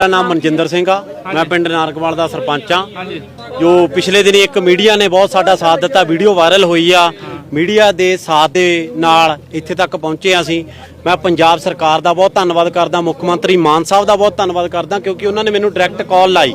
ਮੇਰਾ ਨਾਮ ਮਨਜਿੰਦਰ ਸਿੰਘ ਆ। ਮੈਂ ਪਿੰਡ ਨਾਰਕਵਾਲ ਦਾ ਸਰਪੰਚ ਆ ਜੋ ਪਿਛਲੇ ਦਿਨੀ ਇੱਕ ਮੀਡੀਆ ਨੇ ਬਹੁਤ ਸਾਡਾ ਸਾਥ ਦਿੱਤਾ ਵੀਡੀਓ ਵਾਇਰਲ ਹੋਈ ਆ। ਮੀਡੀਆ ਦੇ ਸਾਥ ਦੇ ਨਾਲ ਇੱਥੇ ਤੱਕ ਪਹੁੰਚੇ ਹਾਂ ਅਸੀਂ। ਮੈਂ ਪੰਜਾਬ ਸਰਕਾਰ ਦਾ ਬਹੁਤ ਧੰਨਵਾਦ ਕਰਦਾ ਮੁੱਖ ਮੰਤਰੀ ਮਾਨ ਸਾਹਿਬ ਦਾ ਬਹੁਤ ਧੰਨਵਾਦ ਕਰਦਾ ਕਿਉਂਕਿ ਉਹਨਾਂ ਨੇ ਮੈਨੂੰ ਡਾਇਰੈਕਟ ਕਾਲ ਲਾਈ।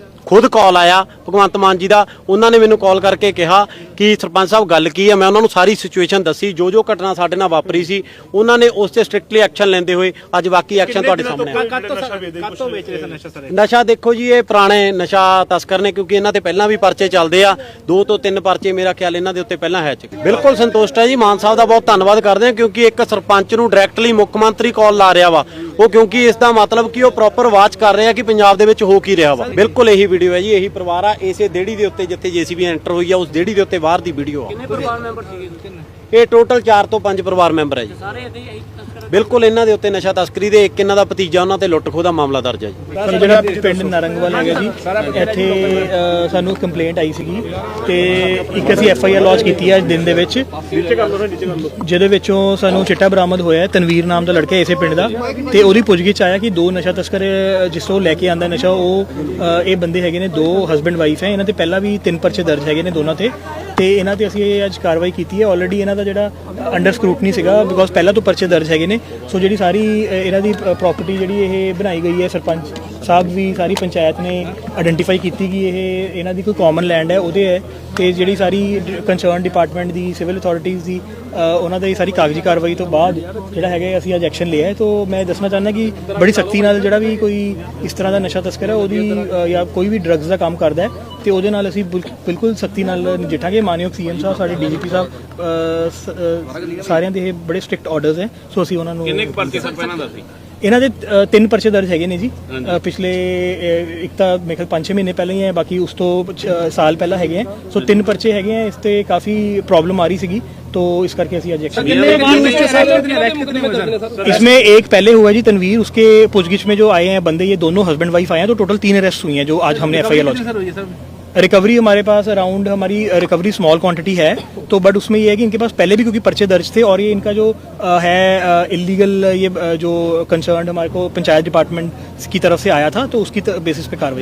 ਖੁਦ ਕਾਲ ਆਇਆ ਭਗਵੰਤ ਮਾਨ ਜੀ ਦਾ। ਉਹਨਾਂ ਨੇ ਮੈਨੂੰ ਕਾਲ ਕਰਕੇ ਕਿਹਾ ਕਿ ਸਰਪੰਚ ਸਾਹਿਬ ਗੱਲ ਕੀ ਹੈ? ਮੈਂ ਉਹਨਾਂ ਨੂੰ ਸਾਰੀ ਸਿਚੁਏਸ਼ਨ ਦੱਸੀ ਜੋ ਜੋ ਘਟਨਾ ਸਾਡੇ ਨਾਲ ਵਾਪਰੀ ਸੀ ਉਹਨਾਂ ਨੇ ਉਸ ਤੇ ਸਟ੍ਰਿਕਟਲੀ ਐਕਸ਼ਨ ਲੈਂਦੇ ਹੋਏ ਅੱਜ ਬਾਕੀ ਐਕਸ਼ਨ ਤੁਹਾਡੇ ਸਾਹਮਣੇ ਆ। ਕੱਤੋਂ ਕੱਤੋਂ ਵੇਚ ਰਹੇ ਸਨ ਨਸ਼ਾ ਸਾਰੇ। ਨਸ਼ਾ ਦੇਖੋ ਜੀ ਇਹ ਪੁਰਾਣੇ ਨਸ਼ਾ ਤਸਕਰ ਨੇ ਕਿਉਂਕਿ ਇਹਨਾਂ ਤੇ ਪਹਿਲਾਂ ਵੀ ਪਰਚੇ ਚੱਲਦੇ ਆ। ਦੋ ਤੋਂ ਤਿੰਨ ਪਰਚੇ ਮੇਰਾ ਖਿਆਲ ਇਹਨਾਂ ਦੇ ਉੱਤੇ ਪਹਿਲਾਂ ਹੈ ਚੁੱਕੇ। ਬਿਲਕੁਲ ਸੰਤੁਸ਼ਟ ਹੈ ਜੀ ਮਾਨ ਸਾਹਿਬ ਦਾ ਬਹੁਤ ਧੰਨਵਾਦ ਕਰਦੇ ਹਾਂ ਕਿਉਂਕਿ ਇੱਕ ਸਰਪੰਚ ਨੂੰ ਡਾਇਰੈਕਟਲੀ ਮੁੱਖ ਮੰਤਰੀ ਕਾਲ ਲਾ ਰਿਹਾ ਵਾ। ਉਹ ਕਿਉਂਕਿ ਇਸ ਦਾ ਮਤਲਬ ਕਿ ਉਹ ਪ੍ਰੋਪਰ ਵਾਚ ਕਰ ਰਿਹਾ ਕਿ ਪੰਜਾਬ ਦੇ ਵਿੱਚ ਹੋ ਕੀ ਰਿਹਾ ਵਾ। ਬਿਲਕੁਲ ਇਹੀ ਵੀਡੀਓ ਹੈ ਜੀ ਇਹੀ ਪਰਿਵਾਰ ਆ ਇਸੇ ਦੇੜੀ ਦੇ ਉੱਤੇ ਜਿੱਥੇ ਜੀਸੀਬੀ ਐਂਟਰ ਹੋਈ ਆ ਉਸ ਦੇੜੀ ਦੇ ਉੱਤੇ ਬਾਹਰ ਦੀ ਵੀਡੀਓ ਆ। ਕਿੰਨੇ ਪਰਿਵਾਰ ਮੈਂਬਰ ਸੀਗੇ ਇਹ ਟੋਟਲ 4 ਤੋਂ 5 ਪਰਿਵਾਰ ਮੈਂਬਰ ਹੈ ਜੀ। ਸਾਰੇ ਇਹਦੇ ਹੀ ਤਸਕਰ ਬਿਲਕੁਲ ਇਹਨਾਂ ਦੇ ਉੱਤੇ ਨਸ਼ਾ ਤਸਕਰੀ ਦੇ ਇੱਕ ਇਹਨਾਂ ਦਾ ਭਤੀਜਾ ਉਹਨਾਂ ਤੇ ਲੁੱਟ ਖੋਹ ਦਾ ਮਾਮਲਾ ਦਰਜ ਹੈ ਜੀ। ਸਰ ਜਿਹੜਾ ਪਿੰਡ ਨਰੰਗਵਾਲ ਹੈਗਾ ਜੀ ਇੱਥੇ ਅ, ਸਾਨੂੰ ਕੰਪਲੇਂਟ ਆਈ ਸੀਗੀ ਤੇ ਇੱਕ ਅਸੀਂ ਐਫ ਆਈ ਆਰ ਲੌਂਚ ਕੀਤੀ ਹੈ ਅੱਜ ਦਿਨ ਦੇ ਵਿੱਚ। ਜਿਹਦੇ ਵਿੱਚੋਂ ਸਾਨੂੰ ਚਿੱਟਾ ਬਰਾਮਦ ਹੋਇਆ ਹੈ ਤਨਵੀਰ ਨਾਮ ਦਾ ਲੜਕਾ ਇਸੇ ਪਿੰਡ ਦਾ। ਤੇ ਉਹਦੀ ਪੁੱਛਗਿੱਛ ਆਇਆ ਕਿ ਦੋ ਨਸ਼ਾ ਤਸਕਰ ਅ, ਜਿਸ ਤੋਂ ਲੈ ਕੇ ਆਂਦਾ ਨਸ਼ਾ ਉਹ ਅ, ਇਹ ਬੰਦੇ ਹੈਗੇ ਨੇ, ਦੋ ਹਸਬੰਡ ਵਾਈਫ ਹੈ, ਇਹਨਾਂ ਤੇ ਪਹਿਲਾਂ ਵੀ ਤਿੰਨ ਪਰਚੇ ਦਰਜ ਹੈਗੇ ਨੇ ਦੋਨਾਂ ਤੇ। ਤੇ ਇਹਨਾਂ ਤੇ ਅਸੀਂ ਇਹ ਅੱਜ ਕਾਰਵਾਈ ਕੀਤੀ ਹੈ। ਆਲਰੇਡੀ ਇਹਨਾਂ ਦਾ ਜਿਹੜਾ ਅੰਡਰ ਸਕਰੂਟਨੀ ਸੀਗਾ ਬਿਕੋਜ਼ ਪਹਿਲਾਂ ਤੋਂ ਪਰਚੇ ਦਰਜ ਹੈਗੇ ਨੇ। ਸੋ ਜਿਹੜੀ ਸਾਰੀ ਇਹਨਾਂ ਦੀ ਪ੍ਰਾਪਰਟੀ ਜਿਹੜੀ ਇਹ ਬਣਾਈ ਗਈ ਹੈ ਸਰਪੰਚ ਸਾਹਿਬ ਵੀ ਸਾਰੀ ਪੰਚਾਇਤ ਨੇ ਆਇਡੈਂਟੀਫਾਈ ਕੀਤੀ ਕਿ ਇਹ ਇਹਨਾਂ ਦੀ ਕੋਈ ਕਾਮਨ ਲੈਂਡ ਹੈ ਉਹਦੇ ਹੈ ਤੇ ਜਿਹੜੀ ਸਾਰੀ ਕੰਸਰਨ ਡਿਪਾਰਟਮੈਂਟ ਦੀ ਸਿਵਲ ਅਥਾਰਟੀਆਂ ਦੀ ਅ, ਉਹਨਾਂ ਦੀ ਸਾਰੀ ਕਾਗਜ਼ੀ ਕਾਰਵਾਈ ਤੋਂ ਬਾਅਦ ਜਿਹੜਾ ਹੈਗਾ ਅਸੀਂ ਅੱਜ ਐਕਸ਼ਨ ਲਿਆ ਹੈ। ਤੋਂ ਮੈਂ ਦੱਸਣਾ ਚਾਹੁੰਦਾ ਕਿ ਬੜੀ ਸਖਤੀ ਨਾਲ ਜਿਹੜਾ ਵੀ ਕੋਈ ਇਸ ਤਰ੍ਹਾਂ ਦਾ ਨਸ਼ਾ ਤਸਕਰ ਹੈ ਉਹਦੀ ਜਾਂ ਕੋਈ ਵੀ ਡਰੱਗਸ ਦਾ ਕੰਮ ਕਰਦਾ ਹੈ ਤੇ ਉਹਦੇ ਨਾਲ ਅਸੀਂ ਬਿਲ- ਬਿਲਕੁਲ ਸਖਤੀ ਨਾਲ ਨਜਿੱਠਾਂਗੇ। ਮਾਨਯੋਗ ਸੀਐਮ ਸਾਹਿਬ ਸਾਡੇ ਡੀਜੀਪੀ ਸਾਹਿਬ ਅ, ਸ- ਸਾਰਿਆਂ ਦੇ ਇਹ ਬੜੇ ਸਟ੍ਰਿਕਟ ਆਰਡਰਸ ਹੈ। ਸੋ ਅਸੀਂ ਉਹਨਾਂ ਨੂੰ ਕਿੰਨੇ ਪਰਚੇ ਸਰ ਪਹਿਲਾਂ ਦੱਸੀ? ਇਹਨਾਂ ਦੇ ਅ, ਤਿੰਨ ਪਰਚੇ ਦਰਜ ਹੈਗੇ ਨੇ ਜੀ ਅ, ਪਿਛਲੇ ਅ, ਇੱਕ ਤਾਂ ਮੇਰੇ ਖਿਆਲ 5-6 ਮਹੀਨੇ ਪਹਿਲਾਂ ਹੀ ਹੈ ਬਾਕੀ ਉਸ ਤੋਂ ਅ, ਸਾਲ ਪਹਿਲਾਂ ਹੈਗੇ ਹੈ ਸੋ ਤਿੰਨ ਪਰਚੇ ਹੈਗੇ ਹੈ ਇਸ ਤੇ ਕਾਫੀ ਪ੍ਰੋਬਲਮ ਆ ਰਹੀ ਸੀਗੀ तो इस करके ਅਸੀਂ आज एक्शन इसमें एक पहले हुआ है जी तनवीर उसके पूछगिछ में जो आए हैं बंदे ये दोनों हस्बैंड वाइफ आए हैं तो टोटल तीन अरेस्ट हुई हैं जो आज हमने एफ आई लॉन्च recovery हमारे पास अराउंड हमारी रिकवरी स्मॉल क्वांटिटी है। तो बट उसमें ये है कि इनके पास पहले भी क्योंकि पर्चे दर्ज थे और ये इनका जो अ, है इलीगल ये जो कंसर्न हमारे को पंचायत डिपार्टमेंट की तरफ़ से आया था तो उसकी बेसिस पे कार्रवाई।